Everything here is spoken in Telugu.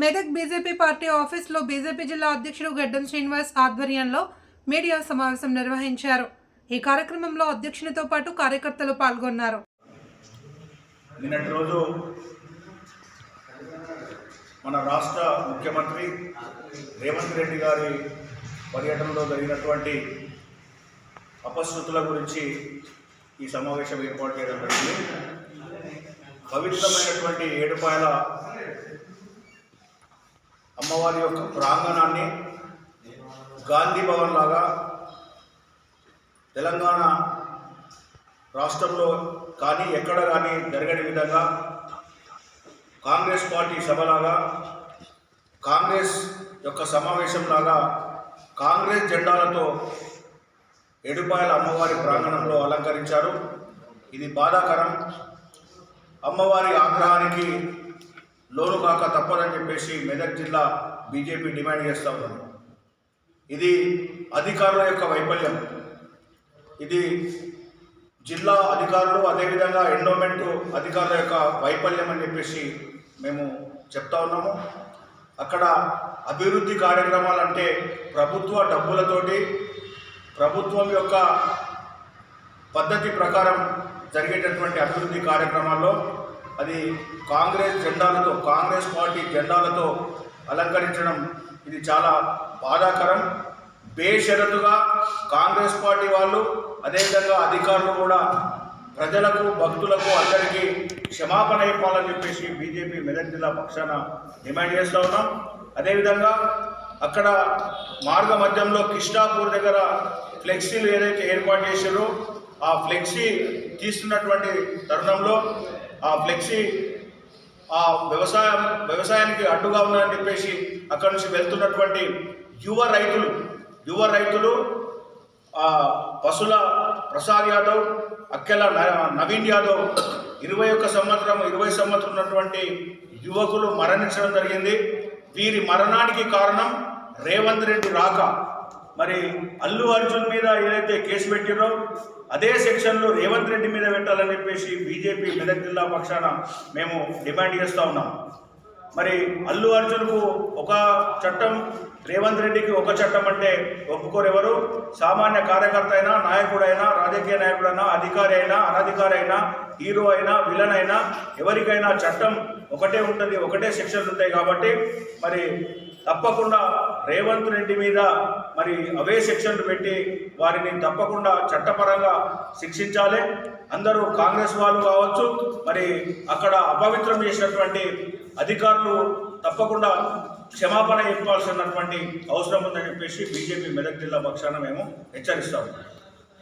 మెదక్ బీజేపీ పార్టీ ఆఫీస్లో బీజేపీ జిల్లా అధ్యక్షుడు గడ్డం శ్రీనివాస్ ఆధ్వర్యంలో మీడియా సమావేశం నిర్వహించారు. ఈ కార్యక్రమంలో అధ్యక్షునితో పాటు కార్యకర్తలు పాల్గొన్నారు. నిన్నటి రోజు మన రాష్ట్ర ముఖ్యమంత్రి రేవంత్ రెడ్డి గారి పర్యటనలో జరిగినటువంటి అపశృతుల గురించి ఈ సమావేశం ఏర్పాటు చేయడం జరిగింది. పవిత్రమైనటువంటి ఏడుపాయల అమ్మవారి యొక్క ప్రాంగణాన్ని గాంధీ భవన్ లాగా తెలంగాణ రాష్ట్రంలో కానీ ఎక్కడ కానీ జరగని విధంగా కాంగ్రెస్ పార్టీ సభలాగా కాంగ్రెస్ యొక్క సమావేశంలాగా కాంగ్రెస్ జెండాలతో ఎడుపాయల అమ్మవారి ప్రాంగణంలో అలంకరించారు. ఇది బాధాకరం. అమ్మవారి ఆగ్రహానికి లోను కాక తప్పదని చెప్పేసి మెదక్ జిల్లా బీజేపీ డిమాండ్ చేస్తూ ఉన్నది ఇది అధికారుల యొక్క వైఫల్యం. ఇది జిల్లా అధికారులు అదేవిధంగా ఎండోమెంట్ అధికారుల యొక్క వైఫల్యం అని చెప్పేసి మేము చెప్తా ఉన్నాము. అక్కడ అభివృద్ధి కార్యక్రమాలు అంటే ప్రభుత్వ డబ్బులతోటి ప్రభుత్వం యొక్క పద్ధతి ప్రకారం జరిగేటటువంటి అభివృద్ధి కార్యక్రమాల్లో అది కాంగ్రెస్ జెండాలతో కాంగ్రెస్ పార్టీ జెండాలతో అలంకరించడం ఇది చాలా బాధాకరం. బేషరతుగా కాంగ్రెస్ పార్టీ వాళ్ళు అదేవిధంగా అధికారులు కూడా ప్రజలకు భక్తులకు అందరికీ క్షమాపణ ఇవ్వాలని చెప్పేసి బీజేపీ మెదక్ జిల్లా పక్షాన డిమాండ్ చేస్తూ ఉన్నాం. అదేవిధంగా అక్కడ మార్గ మధ్యంలో కృష్ణాపూర్ దగ్గర ఫ్లెక్సీలు ఏదైతే ఏర్పాటు చేశారో ఆ ఫ్లెక్సీ తీస్తున్నటువంటి తరుణంలో ఆ ఫ్లెక్సీ ఆ వ్యవసాయం వ్యవసాయానికి అడ్డుగా ఉందని చెప్పేసి అక్కడి నుంచి వెళ్తున్నటువంటి యువ రైతులు యువ రైతులు ఆ పశుల ప్రసాద్ యాదవ్ అక్కెల న- నవీన్ యాదవ్ ఇరవై ఒక్క సంవత్సరం ఇరవై సంవత్సరం ఉన్నటువంటి యువకులు మరణించడం జరిగింది. వీరి మరణానికి కారణం రేవంత్ రెడ్డి రాక. మరి అల్లు అర్జున్ మీద ఏదైతే కేసు పెట్టిరో అదే సెక్షన్లో రేవంత్ రెడ్డి మీద పెట్టాలని చెప్పేసి బీజేపీ మెదక్ జిల్లా పక్షాన మేము డిమాండ్ చేస్తూ ఉన్నాం. మరి అల్లు అర్జున్కు ఒక చట్టం రేవంత్ రెడ్డికి ఒక చట్టం అంటే ఒప్పుకోరెవరు? సామాన్య కార్యకర్త అయినా నాయకుడైనా రాజకీయ నాయకుడైనా అధికారి అయినా అనధికారి అయినా హీరో అయినా విలన్ అయినా ఎవరికైనా చట్టం ఒకటే ఉంటుంది ఒకటే సెక్షన్లు ఉంటాయి కాబట్టి మరి తప్పకుండా రేవంత్ రెడ్డి మీద మరి అవే శిక్షలు పెట్టి వారిని తప్పకుండా చట్టపరంగా శిక్షించాలి. అందరూ కాంగ్రెస్ వాళ్ళు కావచ్చు మరి అక్కడ అపవిత్రం చేసినటువంటి అధికారులు తప్పకుండా క్షమాపణ చెప్పాల్సినటువంటి అవసరం ఉందని చెప్పేసి బీజేపీ మెదక్ జిల్లా పక్షాన మేము హెచ్చరిస్తాము.